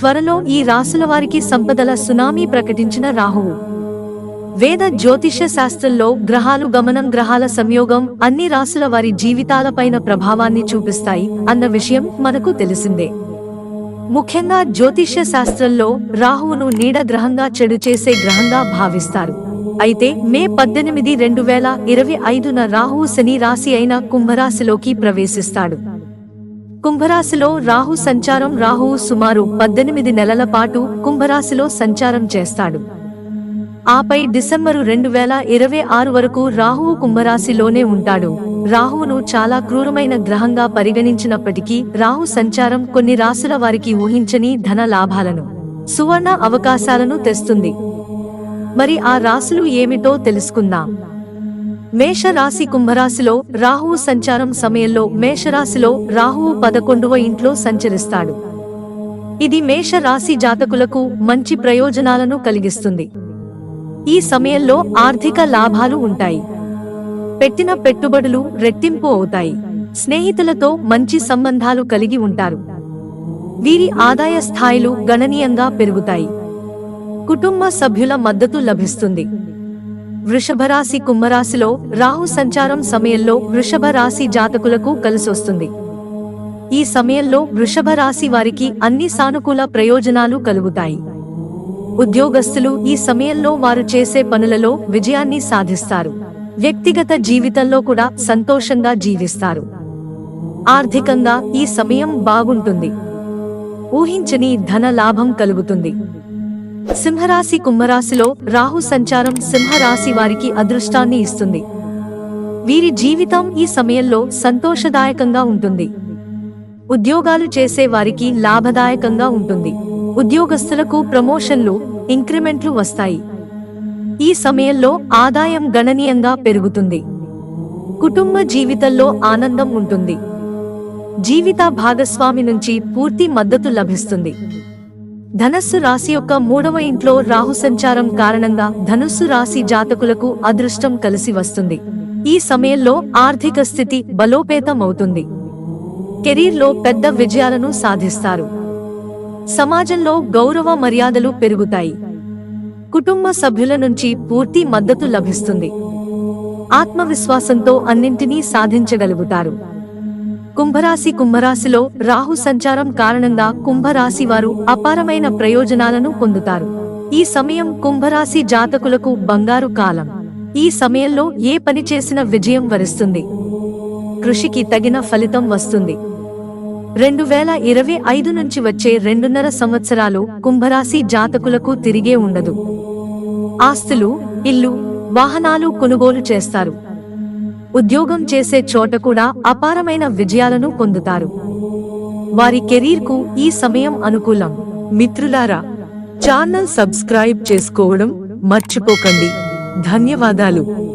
త్వరలో ఈ రాసుల వారికి సంపదల సునామీ ప్రకటించిన రాహువు. వేద జ్యోతిష శాస్త్రంలో గ్రహాలు గమనం గ్రహాల సంయోగం అన్ని రాసుల వారి జీవితాలపైన ప్రభావాన్ని చూపిస్తాయి అన్న విషయం మనకు తెలిసిందే. ముఖ్యంగా జ్యోతిష్య శాస్త్రంలో రాహువును నీడ గ్రహంగా చెడు చేసే గ్రహంగా భావిస్తారు. అయితే మే పద్దెనిమిది రెండు వేల ఇరవై ఐదున రాహువు శని రాశి అయిన కుంభరాశిలోకి ప్రవేశిస్తాడు. కుంభరాశిలో రాహు సంచారం రాహువు సుమారు పద్దెనిమిది నెలల పాటు కుంభరాశిలో సంచారం చేస్తాడు. ఆపై డిసెంబరు రెండు వేల ఇరవై ఆరు వరకు రాహువు కుంభరాశిలోనే ఉంటాడు. రాహువును చాలా క్రూరమైన గ్రహంగా పరిగణించినప్పటికీ రాహు సంచారం కొన్ని రాశుల వారికి ఊహించని ధన లాభాలను సువర్ణ అవకాశాలను తెస్తుంది. మరి ఆ రాశులు ఏమిటో తెలుసుకుందాం. మేషరాశి కుంభరాశిలో రాహువు సంచారం సమయంలో మేషరాశిలో రాహువు పదకొండవ ఇంట్లో సంచరిస్తాడు. ఇది మేషరాశి జాతకులకు మంచి ప్రయోజనాలను కలిగిస్తుంది. ఈ సమయంలో ఆర్థిక లాభాలు ఉంటాయి. పెట్టిన పెట్టుబడులు రెట్టింపు అవుతాయి. స్నేహితులతో మంచి సంబంధాలు కలిగి ఉంటారు. వీరి ఆదాయ స్థాయిలు గణనీయంగా పెరుగుతాయి. కుటుంబ సభ్యుల మద్దతు లభిస్తుంది. వృషభ రాశి కుంభరాశిలో రాహు సంచారం సమయంలో వృషభ రాశి జాతకులకు కలిసొస్తుంది. ఈ సమయంలో వృషభ రాశి వారికి అన్ని సానుకూల ప్రయోజనాలు కలుగుతాయి. ఉద్యోగస్తులు ఈ సమయంలో వారు చేసే పనులలో విజయాన్ని సాధిస్తారు. వ్యక్తిగత జీవితంలో కూడా సంతోషంగా జీవిస్తారు. ఆర్థికంగా ఈ సమయం బాగుంటుంది. ఊహించని ధన లాభం కలుగుతుంది. సింహరాశి కుంభరాశిలో రాహు సంచారం సింహరాశి వారికి అదృష్టాన్ని ఇస్తుంది. వీరి జీవితం ఈ సమయంలో సంతోషదాయకంగా ఉంటుంది. ఉద్యోగాలు చేసే వారికి లాభదాయకంగా ఉంటుంది. ఉద్యోగస్తులకు ప్రమోషన్లు ఇంక్రిమెంట్లు వస్తాయి. ఈ సమయంలో ఆదాయం గణనీయంగా పెరుగుతుంది. కుటుంబ జీవితంలో ఆనందం ఉంటుంది. జీవిత భాగస్వామి నుంచి పూర్తి మద్దతు లభిస్తుంది. ధనస్సు రాశి యొక్క మూడవ ఇంట్లో రాహు సంచారం కారణంగా ధనుస్సు రాశి జాతకులకు అదృష్టం కలిసి వస్తుంది. ఈ సమయంలో ఆర్థిక స్థితి బలోపేతం అవుతుంది కెరీర్లో పెద్ద విజయాలను సాధిస్తారు. సమాజంలో గౌరవ మర్యాదలు పెరుగుతాయి. కుటుంబ సభ్యుల నుంచి పూర్తి మద్దతు లభిస్తుంది. ఆత్మవిశ్వాసంతో అన్నింటినీ సాధించగలుగుతారు. కుంభరాశి కుంభరాశిలో రాహు సంచారం కారణంగా కుంభరాశి వారు అపారమైన ప్రయోజనాలను పొందుతారు. ఈ సమయం కుంభరాశి జాతకులకు బంగారు కాలం. ఈ సమయంలో ఏ పని చేసిన విజయం వరిస్తుంది. కృషికి తగిన ఫలితం వస్తుంది. రెండు వేల ఇరవై ఐదు నుంచి వచ్చే రెండున్నర సంవత్సరాలు కుంభరాశి జాతకులకు తిరిగే ఉండదు. ఆస్తులు ఇల్లు వాహనాలు కొనుగోలు చేస్తారు. ఉద్యోగం చేసే చోట కూడా అపారమైన విజయాలను పొందుతారు. వారి కెరీర్కు ఈ సమయం అనుకూలం. మిత్రులారా ఛానల్ సబ్స్క్రైబ్ చేసుకోవడం మర్చిపోకండి. ధన్యవాదాలు.